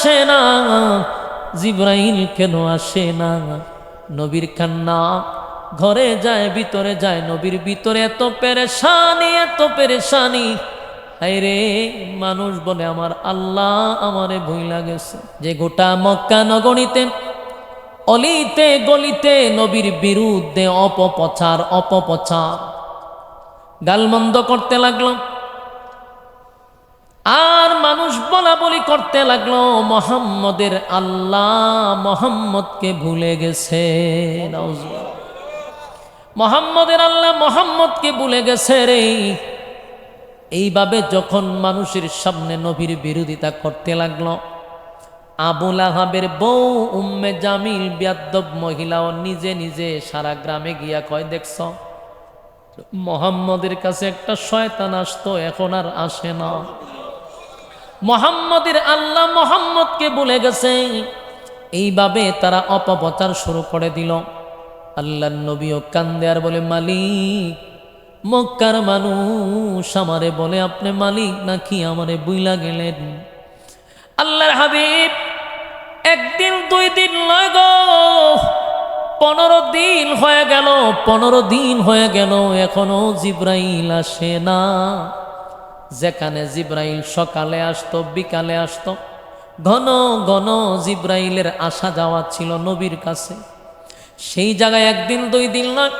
আসে না, জিব্রাইল কেন আসে না? নবীর কান্না, ঘরে যায়, ভিতরে যায়, নবীর ভিতরে এত পেরেশানি এত পেরেশানি। রে মানুষ বলে, আমার আল্লাহ আমারে ভুই লাগেছে যে গোটা মক্কা নগরীতে, অলিতে, গলিতে নবীর বিরুদ্ধে অপপ্রচার অপপ্রচার। গালমন্দ করতে লাগল। আর মানুষ বলা বলি করতে লাগল, মোহাম্মদের আল্লাহ মোহাম্মদকে ভুলে গেছে। মোহাম্মদের আল্লাহ মোহাম্মদকে ভুলে গেছে রে। এইভাবে যখন মানুষের সামনে নবীর বিরোধিতা করতে লাগল, আবুল আহাবের বউ উম্মে জামিল বিয়াদ্দব মহিলাও নিজে নিজে সারা গ্রামে গিয়া কয়, দেখছ, মোহাম্মদের কাছে একটা শয়তান আসতো, এখন আর আসে না। মোহাম্মদের আল্লাহ মোহাম্মদকে বলে গেছে, এইভাবে তারা অপপ্রচার শুরু করে দিল। আল্লাহ নবীও কান্দে আর বলে, মালিক, মক্কার মানুষ আমারে বলে, আপনি মালিক নাকি আমারে বুইলা গেলেন? আল্লাহর হাবিব, একদিন, দুই দিন নয় গো পনেরো দিন হয়ে গেল, পনেরো দিন হয়ে গেল, এখনও জিব্রাইল আসে না। যেখানে জিব্রাইল সকালে আসতো, বিকালে আসতো, ঘন ঘন জিব্রাইলের আসা যাওয়া ছিল নবীর কাছে। সেই জায়গায় একদিন, দুই দিন নয়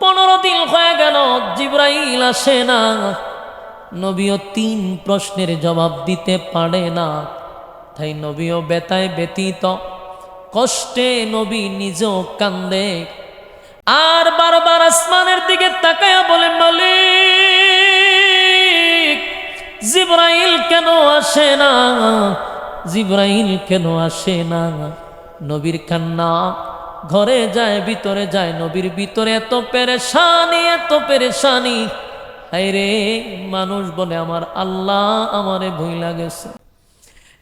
পনেরো দিন হয়ে গেল, জিব্রাইল আসে না। নবীও তিন প্রশ্নের জবাব দিতে পারে না। তাই নবীও বেতায় ব্যতীত, কষ্টে নবী নিজেও কান্দে। আর বারবার আসমানের দিকে তাকায়া বলে, মালিক জিব্রাইল কেন আসে না? জিব্রাইল কেন আসে না? নবীর কান্না। ঘরে যায়, ভিতরে যায়, নবীর ভিতরে এত পেরেশানি এত পেরেশানি। রে মানুষ বলে আমার আল্লাহ আমারে ভুই লাগেছে।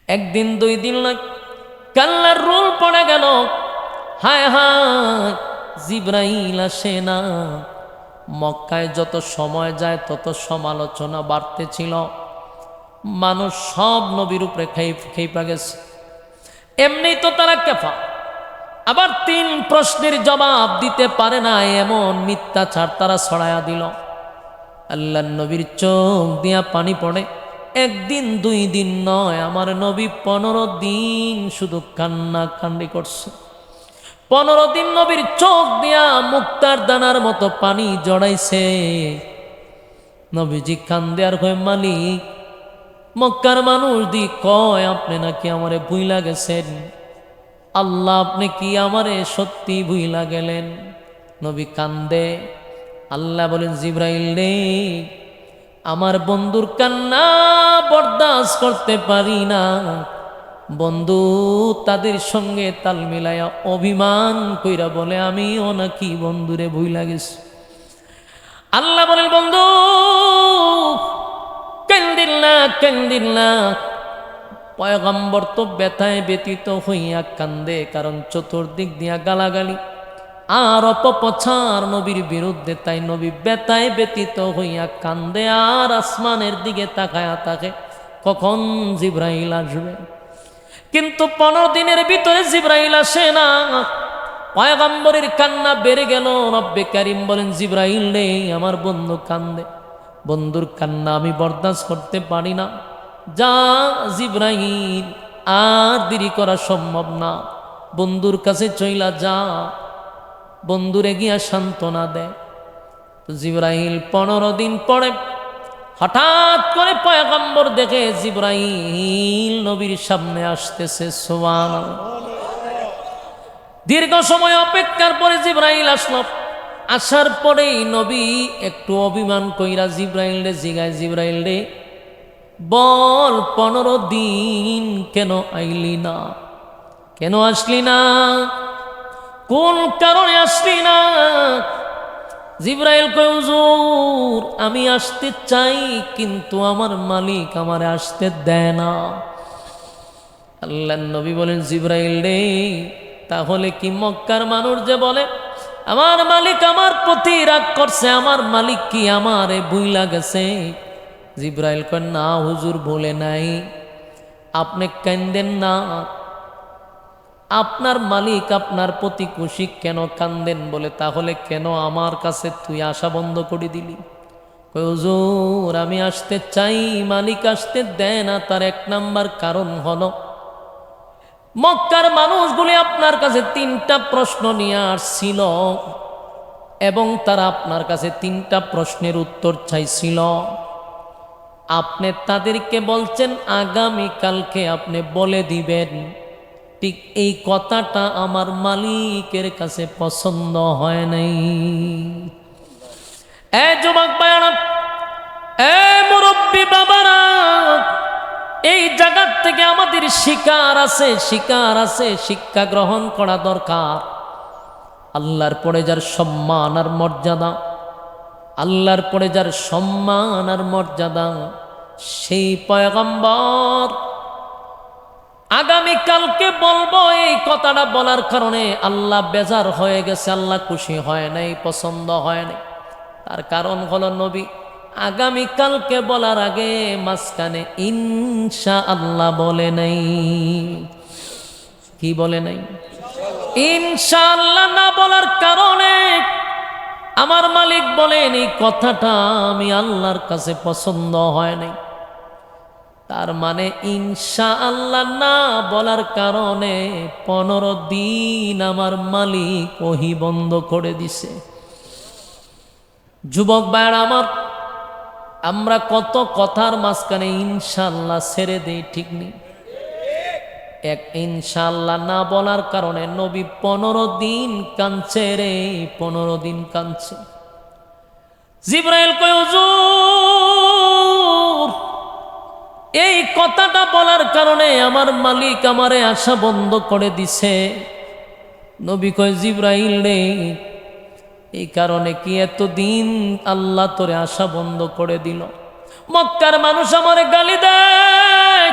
একদিন, দুই দিন লাগ কাল্লার রোল পড়ে গেল। হায় হায়, জিব্রাইল আসে না। মক্কায় যত সময় যায়, তত সমালোচনা বাড়তেছিল মানুষ সব নবীর উপরে খেই, খেইপা গেছে। এমনি তো তারা কেফা। আবার তিন প্রশ্নের জবাব দিতে পারে না এমন মিথ্যাচার তারা ছড়ায়া দিল। আল্লাহ নবীর চোখ দিয়া পানি পড়ে। একদিন, দুই দিন নয়, আমার নবী পনেরো দিন শুধু কান্না কান্দি করছে। পনেরো দিন নবীর চোখ দিয়া মুক্তার দানার মতো পানি জড়াইছে। নবীজি কান্দে আর কয়, মালিক মক্কার মানুষ দি কয়, আপনি নাকি আমারে ভুইলা গেছেন? আল্লাহ, আপনি কি আমারে সত্যি ভুইলা গেলেন? নবী কান্দে। আল্লাহ বলেন, জিব্রাইল রে, আমার বন্ধুর কান্না বরদাস্ত করতে পারি না। বন্ধু, তাদের সঙ্গে তাল মিলাইয়া অভিমান কইরা বলে, আমিও নাকি বন্ধুরে ভুইলা গেছি। আল্লাহ বলেন, বন্ধু কেন্দিল না কেন্দিল না পয়গম্বর তো ব্যথায় ব্যতীত হইয়া কান্দে, কারণ চতুর্দিক দিয়া গালাগালি। আর অপপ্রচার নবীর বিরুদ্ধে, তাই নবী বেতায় ব্যতীত হইয়া কান্দে, আর আসমানের দিকে তাকায়া তাকে কখন জিব্রাইল আসবে। কিন্তু পনেরো দিনের ভিতরে জিব্রাইল আসে না। পয়গম্বরের কান্না বেড়ে গেল, রব্বে কারিম বলেন, জিব্রাইল রে, আমার বন্ধু কান্দে। বন্ধুর কান্না আমি বরদাস্ত করতে পারি না। যা জিব্রাইল, আর দেরি করা সম্ভব না। বন্ধুর কাছে চইলা যা, বন্ধুরে গিয়া সান্ত্বনা দেয় জিব্রাহিল পনেরো দিন পরে হঠাৎ করে পয়গম্বর দেখে জিব্রাহিল নবীর সামনে আসতেছে সোয়ান দীর্ঘ সময় অপেক্ষার পরে জিব্রাহিল আসলো। আসার পরেই নবী একটু অভিমান কইরা জিব্রাহিল রে, জিগায় জিব্রাইল রে, বল, পনেরো দিন কেন আইলি না? কেন আসলি না? কোন কারণে আসলি না? জিব্রাইল কয়, হুজুর, আমি আসতে চাই, কিন্তু আমার মালিক আমার আসতে দেয় না। আল্লাহ নবী বলেন, জিব্রাইল রে, তাহলে কি মক্কার মানুষ যে বলে আমার মালিক আমার প্রতি রাগ করছে, আমার মালিক কি আমারে বুইলা গেছে? জিব্রাইল কয়, না, হুজুর বলে নাই। আপনি কান্দেন না। আপনার মালিক আপনার প্রতি খুশি কেন কান্দেন বলে? তাহলে কেন আমার কাছে তুই আশা বন্ধ করে দিলি? হুজুর, আমি আসতে চাই, মালিক আসতে দেয় না। তার এক নাম্বার কারণ হলো মক্কার মানুষগুলি আপনার কাছে তিনটা প্রশ্ন নিয়ে আসছিল এবং তারা আপনার কাছে তিনটা প্রশ্নের উত্তর চাইছিল। আপনি তাদেরকে বলছেন, আগামীকালকে আপনি বলে দিবেন। ঠিক এই কথাটা আমার মালিকের কাছে পছন্দ হয় নাই। এ যুবক ভাইয়ারা, এ মুরব্বী বাবারা এই জায়গার থেকে আমাদের শিকার আছে শিকার আছে, শিক্ষা গ্রহণ করা দরকার। আল্লাহর পরে যার সম্মান আর মর্যাদা, আল্লাহর পরে যার সম্মান আর মর্যাদা, সেই পয়গম্বর। আগামীকালকে বলব এই কথাটা বলার কারণে আল্লাহ বেজার হয়ে গেছে, আল্লাহ খুশি হয় নাই, পছন্দ হয় নাই। তার কারণ হলো নবী। আগামীকালকে বলার আগে মাঝখানে ইনশা আল্লাহ বলে নাই। কি বলে নাই? ইনশাআল্লাহ না বলার কারণে আমার মালিক বলেন, এই কথাটা আমি আল্লাহর কাছে পছন্দ হয় নাই। তার মানে ইনশা আল্লাহ না বলার কারণে পনেরো দিন আমার মালিক ওহি বন্ধ করে দিছে। যুবক ভাইয়ের, আমার আমরা কত কথার মাঝখানে ইনশাল্লাহ ছেড়ে দেই, ঠিক নেই? এক ইনশাল্লাহ না বলার কারণে নবী পনেরো দিন কাঁদছে রে, পনেরো দিন কাঁদছে। জিব্রাইল কয়, হুজুর, এই কথাটা বলার কারণে আমার মালিক আমারে আশা বন্ধ করে দিছে। নবী কয়, জিব্রাইল রে এই কারণে কি এতদিন আল্লাহ তোরে আশা বন্ধ করে দিল? মক্কার মানুষ আমারে গালি দেয়।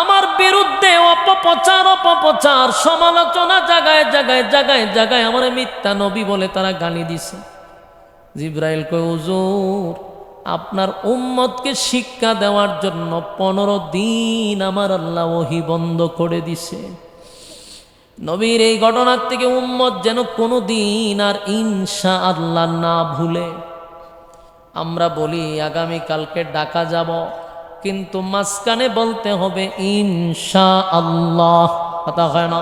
আমার বিরুদ্ধে অপপ্রচার অপপ্রচার, সমালোচনা জাগায় জাগায় জাগায় জাগায় আমার মিথ্যা নবী বলে তারা গালি দিছে। জিব্রাইল কয়, হুজুর, আপনার উম্মতকে শিক্ষা দেওয়ার জন্য পনেরো দিন আমার আল্লাহ ওহি বন্ধ করে দিছে। নবীর এই ঘটনার থেকে উম্মত যেন কোনো দিন আর ইনশা আল্লাহ না ভুলে। আমরা বলি আগামী কালকে যাব, কিন্তু মাঝখানে বলতে হবে ইনশা আল্লাহ কথা হয় না?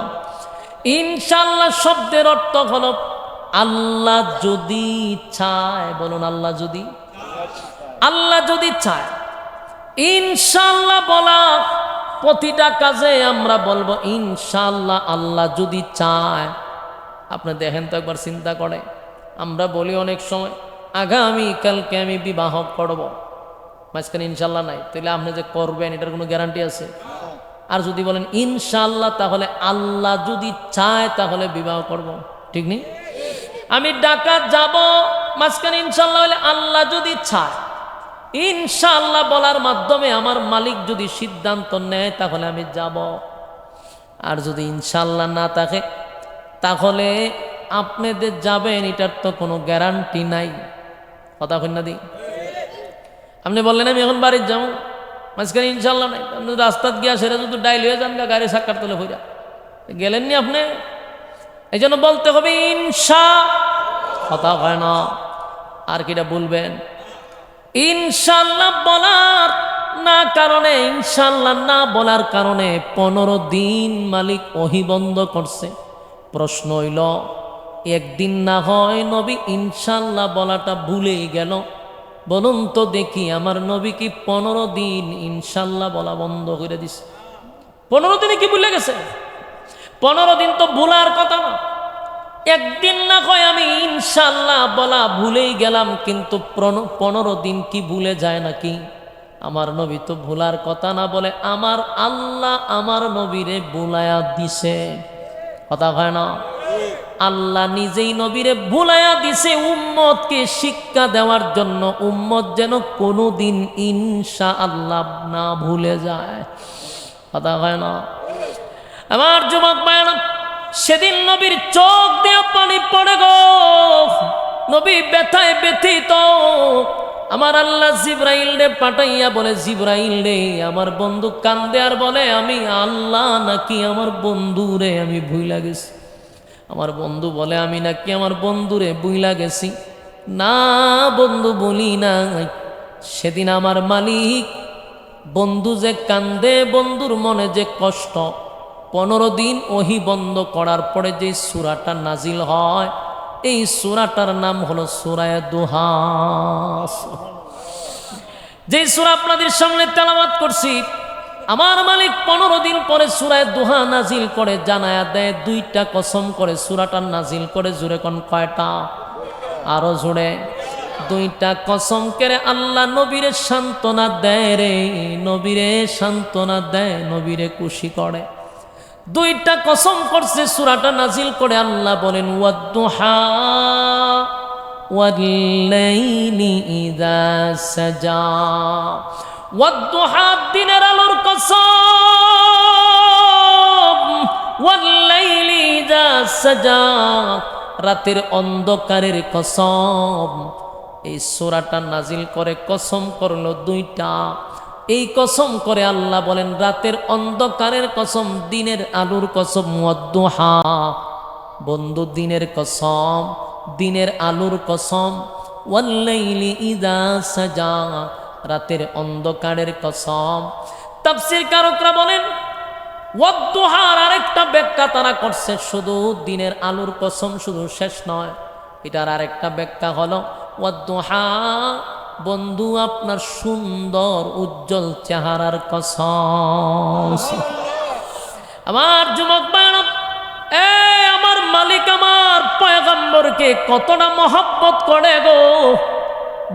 ইনশাল্লাহ শব্দের অর্থ হল, আল্লাহ যদি চায়, বলুন আল্লাহ যদি। আল্লাহ যদি চায় ইনশাল্লাহ বলা প্রতিটা কাজে আমরা বলব ইনশাল্লাহ আল্লাহ যদি চায়। আপনি দেখেন তো একবার চিন্তা করে। আমরা বলি অনেক সময় আগামী কালকে আমি বিবাহ করব। মাঝখানে ইনশাল্লাহ নাই। তাহলে আপনি যে করবেন, এটার কোনো গ্যারান্টি আছে? আর যদি বলেন ইনশাল্লাহ তাহলে আল্লাহ যদি চায়, তাহলে বিবাহ করব। ঠিক নেই? আমি ডাকাত যাব, মাঝখানে ইনশাল্লাহ হলে আল্লাহ যদি চায় ইনশাআল্লাহ বলার মাধ্যমে আমার মালিক যদি সিদ্ধান্ত নেয়, তাহলে আমি যাব। আর যদি ইনশাল্লাহ না থাকে, তাহলে আপনাদের যাবেন, এটার তো কোনো গ্যারান্টি নাই। কথা কন্যা দি। আপনি বললেন, আমি এখন বাড়ির যাব। মাঝখানে ইনশাল্লাহ নাই। আপনি রাস্তাত গিয়া সেটা যদি ডাইল হয়ে যান, গাড়ি সাক্ষাৎ তুলে হইয়া গেলেননি আপনি? এই জন্য বলতে হবে, ইনশা কথা হয় না। আর কিটা বলবেন? ইনশাল্লাহ বলার না কারণে, ইনশাল্লাহ না বলার কারণে পনেরো দিন মালিক ওহি বন্ধ করছে। প্রশ্ন হইল, একদিন না হয় নবী ইনশাল্লাহ বলাটা ভুলেই গেল? বলুন তো দেখি, আমার নবী কি পনেরো দিন ইনশাল্লাহ বলা বন্ধ করে দিছে? পনেরো দিনে কি ভুলে গেছে? পনেরো দিন তো ভুলার কথা না। একদিন না কয় আমি ইনশাল্লাহ বলা ভুলেই গেলাম, কিন্তু পনেরো দিন কি ভুলে যায় নাকি? আমার নবী তো ভুলার কথা না বলে আমার আল্লাহ আমার নবীরে বুলায়া দিছে। কথা হয় না? আল্লাহ নিজেই নবীরে ভুলায়া দিছে উম্মতকে শিক্ষা দেওয়ার জন্য। উম্মত যেন কোনোদিন ইনশা আল্লাহ না ভুলে যায়। কথা হয় না? আমার যুবক বায়না সেদিন নবীর চোখ দিয়ে পানি পড়ে গো। নবী ব্যথায় ব্যথিত। আমার আল্লাহ জিব্রাইল রে পাঠাইয়া বলে, জিব্রাইল রে, আমার বন্ধু কান্দে আর বলে, আমি আল্লাহ নাকি আমার বন্ধু রে, আমি ভুইলা গেছি। আমার বন্ধু বলে, আমি নাকি আমার বন্ধু রে বুইলা গেছি। না বন্ধু, বলি নাই। সেদিন আমার মালিক বন্ধু যে কান্দে, বন্ধুর মনে যে কষ্ট পনেরো দিন ওহি বন্ধ করার পরে যে সুরাটা নাজিল হয়, এই সুরাটার নাম হলো সুরায় দুহাস যে সুরা আপনাদের সামনে তেলাবাত করছি, আমার মালিক পনেরো দিন পরে সুরায় দুহা নাজিল করে জানায়া দেয়, দুইটা কসম করে সুরাটা নাজিল করে জুড়ে কোন কয়টা? আরও জুড়ে দুইটা কসম করে আল্লাহ নবীরে সান্ত্বনা দেয় রে, নবীরে সান্ত্বনা দেয়, নবীরে খুশি করে। দুইটা কসম করছে সুরাটা নাজিল করে আল্লাহ বলেন দিনের আলোর কসম রাতের অন্ধকারের কসম, এই সূরাটা নাজিল করে কসম করল দুইটা। এই কসম করে আল্লাহ বলেন, রাতের অন্ধকারের কসম, দিনের আলুর কসম মদ্দুহা বন্ধু, দিনের কসম, দিনের আলুর কসম। ওয়াল্লাইলি ইদা সাজা। রাতের অন্ধকারের কসম। তাফসীর কারকরা বলেন ওয়াদ্দুহার আরেকটা ব্যাখ্যা তারা করছে, শুধু দিনের আলুর কসম শুধু শেষ নয়। এটার আরেকটা ব্যাখ্যা হলো ওয়াদ্দুহা বন্ধু, আপনার সুন্দর, উজ্জ্বল চেহারার কসম। আমার যুবক এ আমার মালিক আমার পয়গম্বরকে কতটা মহব্বত করে গো।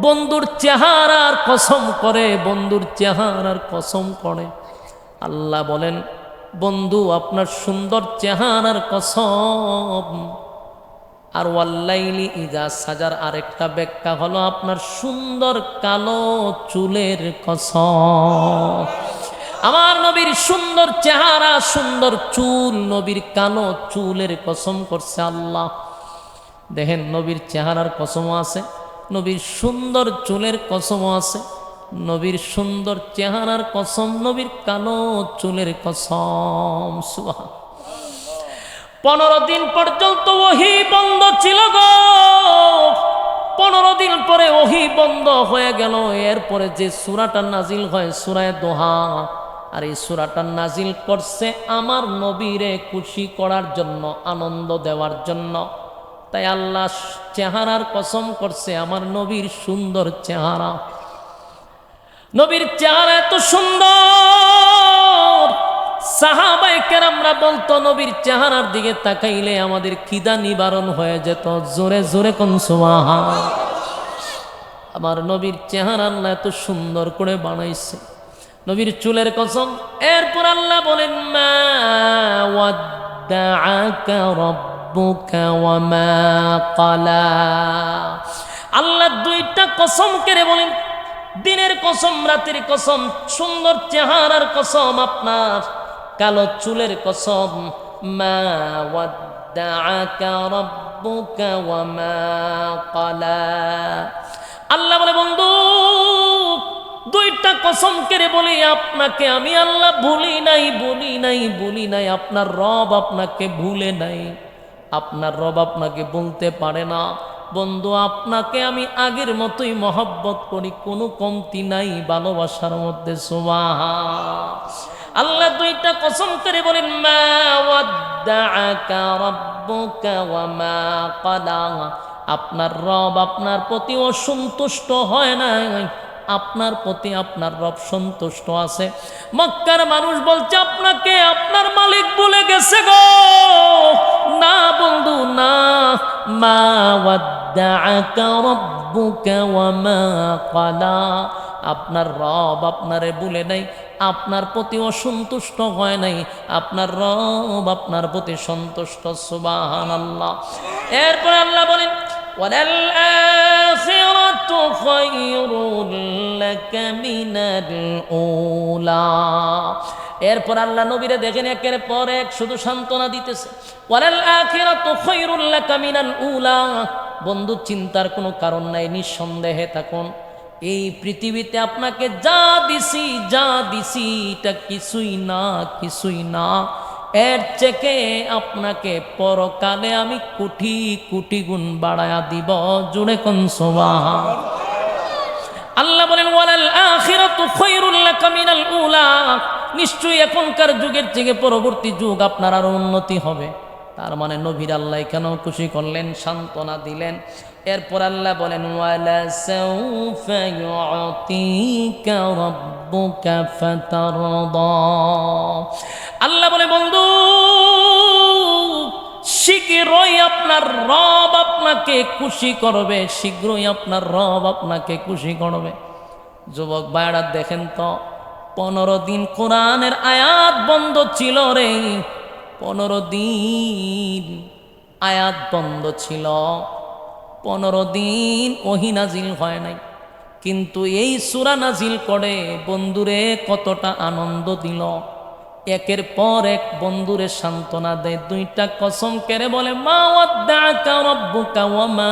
বন্ধুর চেহারার কসম করে, বন্ধুর চেহারার কসম করে। আল্লাহ বলেন, বন্ধু, আপনার সুন্দর চেহারার কসম। আর ওয়াল্লাইলি ইজা সাজার আরেকটা ব্যাখ্যা হলো আপনার সুন্দর কালো চুলের কসম। আমার নবীর সুন্দর চেহারা, সুন্দর চুল, নবীর কালো চুলের কসম করছে আল্লাহ। দেখেন, নবীর চেহারার কসমও আছে, নবীর সুন্দর চুলের কসমও আছে, নবীর সুন্দর চেহারার কসম, নবীর কালো চুলের কসম সুহা পনেরো দিন পর্যন্ত ওহি বন্ধ ছিল গো। পনেরো দিন পরে ওহি বন্ধ হয়ে গেল। এরপরে যে সুরাটা নাজিল হয়, সুরায় দোহা। আর এই সুরাটা নাজিল করছে আমার নবীরে খুশি করার জন্য, আনন্দ দেওয়ার জন্য। তাই আল্লাহ চেহারার কসম করছে, আমার নবীর সুন্দর চেহারা। নবীর চেহারা এত সুন্দর। সাহাবাই কেরামরা বলতো, নবীর চেহারার দিকে তাকাইলে আমাদের খিদা নিবারণ হয়ে যেত। জোরে জোরে কোন সুমাহা আমার নবীর চেহারা আল্লাহ এত সুন্দর করে বানাইছে। নবীর চুলের কসম, এরপর আল্লাহ বলেন, মা ওয়াদ্দাআকা রাব্বুকা ওয়া মা ক্বালা। আল্লাহ দুইটা কসম কেড়ে বলেন, দিনের কসম, রাতের কসম, সুন্দর চেহারার কসম আপনার। কালো চুলের কসম আল্লাহ বলে, বন্ধু, দুইটা কসম কেড়ে বলি, আপনাকে আমি আল্লাহ ভুলি নাই বলি নাই বলি নাই। আপনার রব আপনাকে ভুলে নাই। আপনার রব আপনাকে বলতে পারে না। বন্ধু, আপনাকে আমি আগের মতোই মহব্বত করি, কোনো কমতি নাই, ভালোবাসার মধ্যে সোমাহা আল্লাহ দুইটা কসম করে বলেন, মা আপনার রব আপনার প্রতি অসন্তুষ্ট হয় নাই। আপনার প্রতি আপনার রব সন্তুষ্ট আছে। মক্কার মানুষ বলছে, আপনাকে আপনার মালিক বলে গেছে গো। না বন্ধু, না। মা ওয়া মা আপনার রব আপনারে বলে নাই আপনার প্রতি অসন্তুষ্ট হয় নাই। আপনার রব আপনার প্রতি সন্তুষ্ট সুবাহান আল্লাহ এরপরে আল্লাহ বলেন এরপর আল্লাহ নবীরা দেখেন, একের পর এক শুধু সান্ত্বনা দিতেছে বন্ধু, চিন্তার কোনো কারণ নাই, নিঃসন্দেহে থাকুন। এই পৃথিবীতে আপনাকে যা দিছি যা দিছি, এটা কিছুই না কিছুই না। এর চেকে আপনাকে পরকালে আমি কোটি কোটি গুণ বাড়ায়া দিব। জুড়ে কোন সোবাহা আল্লাহ বলেন উলা। নিশ্চয়ই এখনকার যুগের থেকে পরবর্তী যুগ আপনার আরও উন্নতি হবে। তার মানে নবীর আল্লাহ কেন খুশি করলেন, সান্ত্বনা দিলেন। এরপর আল্লাহ বলেন আল্লাহ বলে, বন্ধু, শীঘ্রই আপনার রব আপনাকে খুশি করবে, শীঘ্রই আপনার রব আপনাকে খুশি করবে। যুবক ভাইরা দেখেন তো, পনেরো দিন কোরআনের আয়াত বন্ধ ছিল রে। পনেরো দিন আয়াত বন্ধ ছিল। পনেরো দিন ওহি নাজিল হয় নাই। কিন্তু এই সুরা নাজিল করে বন্ধুরে কতটা আনন্দ দিল। একের পর এক বন্ধুরে সান্ত্বনা দেয়, দুইটা কসম কেড়ে বলে, মা মা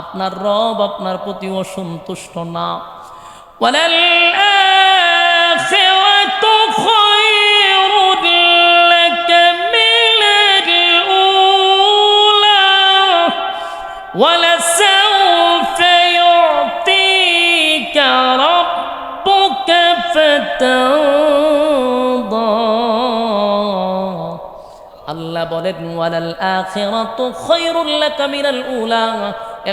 আপনার রব আপনার প্রতি অসন্তুষ্ট না। ওয়ালাল ولسوف يعطيك ربك فترضى আল্লাহ বলেন ওয়ালাল আখিরাতু খায়রুল লাকা মিনাল উলা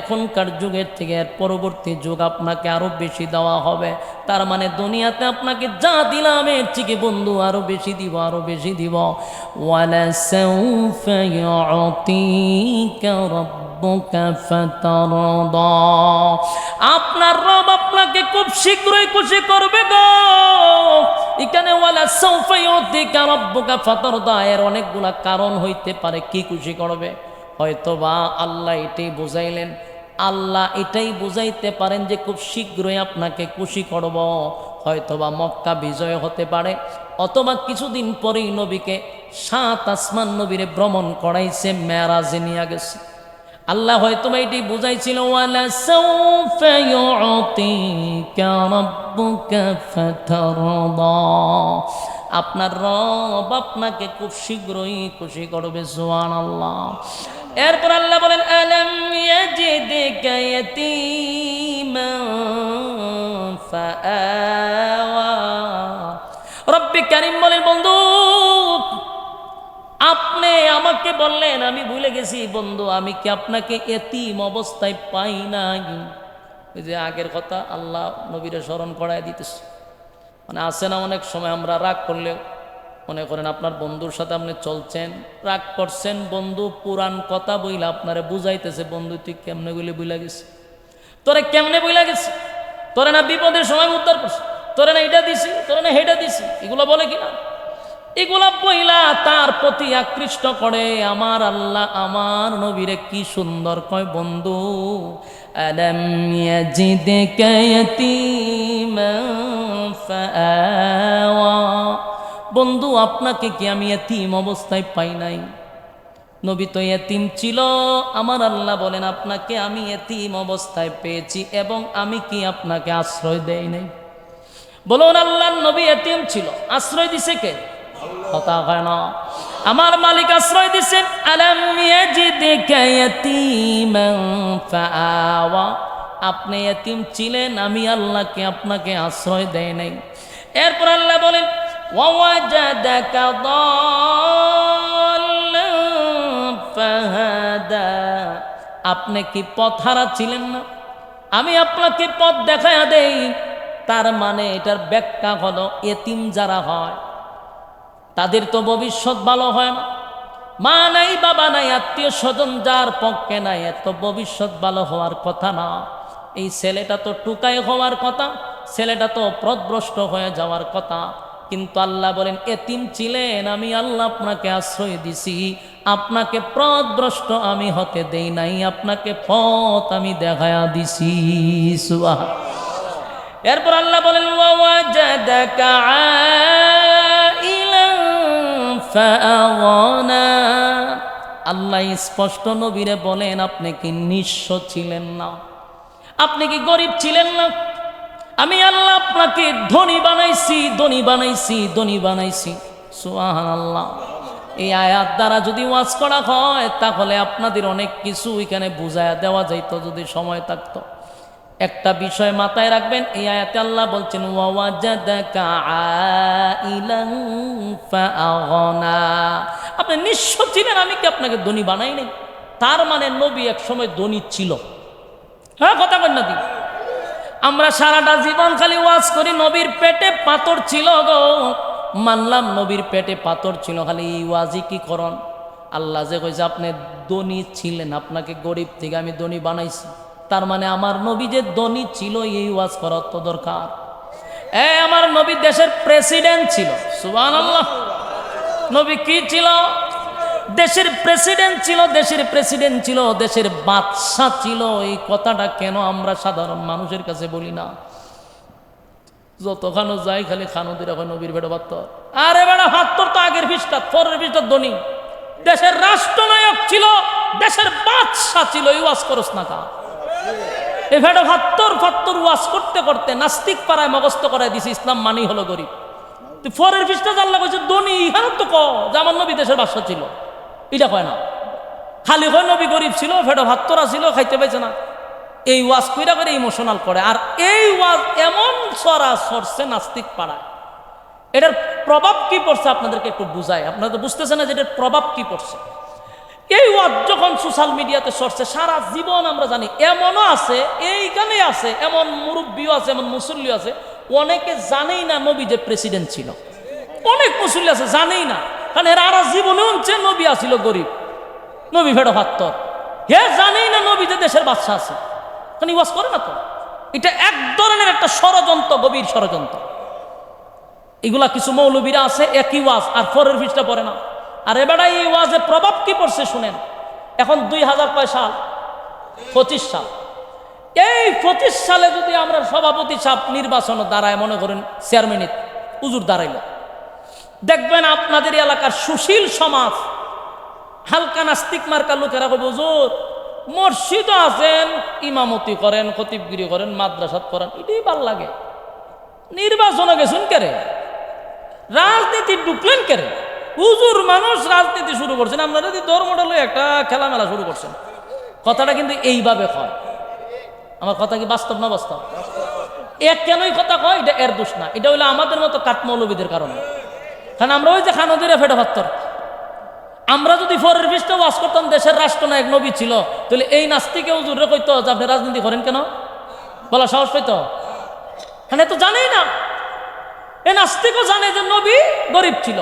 এখনকার যুগের থেকে এর পরবর্তী যুগ আপনাকে আরো বেশি দেওয়া হবে তার মানে দুনিয়াতে আপনাকে যা দিলাম এর থেকে বন্ধু আরো বেশি দিব আরো বেশি দিব ওয়ালা সাউফা ইউতিকা রাব্বুকা ফাতারদা আপনার রব আপনাকে খুব শীঘ্রই খুশি করবে গো। এখানে ওয়ালা সাউফা ইউতিকা রাব্বুকা ফাতারদা। এর অনেকগুলা কারণ হইতে পারে, কি খুশি করবে? হয়তো বা আল্লাহ এটাই বুঝাইলেন। আল্লাহ এটাই বুঝাইতে পারেন যে খুব শীঘ্রই আপনাকে খুশি করব। হয়তোবা মক্কা বিজয় হতে পারে, অথবা কিছুদিন পরেই নবীকে সাত আসমান নবীরে ভ্রমণ করাইছে, মেয়ারাজে নিয়ে গেছে। আল্লাহ হয়তো বা এটি বুঝাইছিল আপনার রব আপনাকে খুব শীঘ্রই খুশি করবে, সুবহানাল্লাহ। এরপর আল্লাহ বলেন, আলাম রব্বি কারীম বলেন, বন্ধু আপনি আমাকে বললেন, আমি ভুলে গেছি, বন্ধু, আমি কি আপনাকে এতিম অবস্থায় পাই নাই? ওই যে আগের কথা আল্লাহ নবীরে স্মরণ করায় দিতেছে। মানে আসে না অনেক সময় আমরা রাগ করলে মনে করেন আপনার বন্ধুর সাথে আপনি চলছেন, রাগ করছেন, বন্ধু পুরান কথা বইলে আপনারে বুঝাইতেছে, বন্ধু, তুই কেমনে বলে বুঝলা গেছে তোরে কেমনে বইলা গেছে তোরে না বিপদের সময় উদ্ধার করছে, তোরে না এটা দিছি, তোরে না হেটা দিছি, এগুলো বলে কিনা এগুলা বইলা তার প্রতি আকৃষ্ট করে, আমার আল্লাহ, আমার নবীরে কি সুন্দর কয় বন্ধু। বন্ধু, আপনাকে কি আমি এতিম অবস্থায় পাই নাই? নবী তো এতিম ছিল। আমার আল্লাহ বলেন, আপনাকে আমি এতিম অবস্থায় পেয়েছি এবং আমি কি আপনাকে আশ্রয় দেই নাই? বলুন আল্লাহ নবী এতিম ছিল। আশ্রয় দিছে কে? কথা হয় না। আমার মালিক আশ্রয় দিছে আলাম ইয়াজিদিকা ইয়াতীমান ফাআওয়া। আপনি এতিম ছিলেন, আমি আল্লাহকে আপনাকে আশ্রয় দেয় নাই। এরপর আল্লাহ বলেন আপনি কি পথহারা ছিলেন না? আমি আপনাকে পথ দেখায়া দেই, তার মানে এটার ব্যাখ্যা হলো এতিম যারা হয় তাদের তো ভবিষ্যৎ ভালো হয় না। মা নাই, বাবা নাই, আত্মীয় স্বজন যার পক্ষে নাই, এত ভবিষ্যৎ ভালো হওয়ার কথা না। এই ছেলেটা তো টুকাই হওয়ার কথা, ছেলেটা তো প্রদভ্রষ্ট হয়ে যাওয়ার কথা। কিন্তু আল্লাহ বলেন, এতিম ছিলেন, আমি আল্লাহ আপনাকে আশ্রয় দিছি। আপনাকে প্রদভ্রষ্ট আমি হতে দেই নাই, আপনাকে পথ আমি দেখায়া দিছি। এরপর আল্লাহ বলেন আল্লাহ স্পষ্ট নবীরে বলেন, আপনি কি নিঃস্ব ছিলেন না? আপনি কি গরিব ছিলেন না? আমি আল্লাহ আপনাকে ধনী বানাইছি ধনী বানাইছি ধনী বানাইছি। সুহান আল্লাহ এই আয়াত দ্বারা যদি ওয়াজ করা হয়, তাহলে আপনাদের অনেক কিছু এখানে বুঝায়া দেওয়া যাইতো, যদি সময় থাকতো। একটা বিষয় মাথায় রাখবেন, এই আয়াতে আল্লাহ বলছেন আপনি নিঃস্ব ছিলেন আমি কি আপনাকে ধনী বানাই নাই? তার মানে নবী এক সময় ধনী ছিল। হ্যাঁ কথা কন না আমরা সারাটা জীবন খালি ওয়াজ করি, নবীর পেটে পাথর ছিল গো। মানলাম নবীর পেটে পাথর ছিল, খালি ওয়াজি কি করন আল্লাহ যে কইছে, আপনি ধনী ছিলেন, আপনাকে গরিব থেকে আমি ধনী বানাইছি। তার মানে আমার নবী যে ধনী ছিল, এই ওয়াজ করার তো দরকার। এ, আমার নবী দেশের প্রেসিডেন্ট ছিল। সুবান নবী কি ছিল? দেশের প্রেসিডেন্ট ছিল, দেশের প্রেসিডেন্ট ছিল, দেশের বাদশাহ ছিল। এই কথাটা কেন আমরা সাধারণ মানুষের কাছে বলি না? যত খানো যাই খালি খানুদের এখন নবীর বেড়া বাত্ত আরে বেড়া হাত্তর তো আগের পৃষ্ঠা, পরের পৃষ্ঠা ধনী। দেশের রাষ্ট্রনায়ক ছিল, দেশের বাদশাহ ছিল, এই ওয়াজ করস না কা। এই ভেড়া ফাত্তর ওয়াজ করতে করতে নাস্তিক পাড়ায় মগস্ত করায় দিছে, ইসলাম হলো গরিব। পরের পৃষ্ঠা জানলা কইছে, ধনী ইহানো তো ক আমার নবী দেশের বাদশাহ ছিল। এটা কয় না। খালি হয় নবী গরিব ছিল ফেটো ভাত্তরা ছিল, খাইতে পাইছে না। এই ওয়াজ কইরা করে ইমোশনাল করে। আর এই ওয়াজ এমন সরা সরছে নাস্তিক পাড়ায়। এটার প্রভাব কি পড়ছে আপনাদেরকে একটু বুঝাই। আপনারা তো না যে এটার প্রভাব কি পড়ছে। এই ওয়াজ যখন সোশ্যাল মিডিয়াতে সরছে, সারা জীবন আমরা জানি এমনও আছে এইখানে আছে, এমন মুরব্বীও আছে, এমন মুসল্লিও আছে, অনেকে জানেই না নবী যে প্রেসিডেন্ট ছিল। অনেক মুসল্লি আছে, জানেই না। কারণ এরা আর জীবনে হচ্ছে নবী আসিল গরিব। নবী ভেড়ো ভাত্তর হে জানেই না নবী যে দেশের বাচ্চা আছে। কারণ ওয়াজ করে না তো? এটা এক ধরনের একটা ষড়যন্ত্র, গভীর ষড়যন্ত্র। এগুলা কিছু মৌলবীরা আছে, একই ওয়াজ, আর ফরের ফিসটা পড়ে না। আর এবারে এই ওয়াজের প্রভাব কি পড়ছে শুনেন? এখন দুই হাজার কয় সাল? পঁচিশ সাল। এই পঁচিশ সালে যদি আমরা সভাপতি সাপ নির্বাচন দাঁড়ায়, মনে করেন চেয়ারম্যানের উজুর দাঁড়াইল। দেখবেন আপনাদের এলাকার সুশীল সমাজ, হালকা নাস্তিক মার্কা লোকেরা কবে হুজুর মসজিদও আছেন, ইমামতি করেন, খতিবগিরি করেন, মাদ্রাসাত করেন এটাই ভালো লাগে। নির্বাচনে গেছেন কেরে? রাজনীতি ঢুকলেন কেরে? হুজুর মানুষ রাজনীতি শুরু করছেন। আপনারা যদি ধর্মটা লই একটা খেলামেলা শুরু করছেন, কথাটা কিন্তু এইভাবে হয়। আমার কথা কি বাস্তব না বাস্তব? এক কেনই কথা কয়, এটা এর দোষ না। এটা হইল আমাদের মতো কাঠমৌলবীদের কারণে। কারণ আমরা ওই যে খানদিরে ফেটে ভাত্তর আমরা যদি ফরের পৃষ্ঠে ওয়াজ করতাম, দেশের রাষ্ট্রনায়ক নবী ছিল, তাহলে এই নাস্তিকে হুজুরে কইতো যে আপনি রাজনীতি করেন কেন? বলা সাহস পাইতো? মানে তো জানেই না। এই নাস্তিকও জানে যে নবী গরিব ছিল।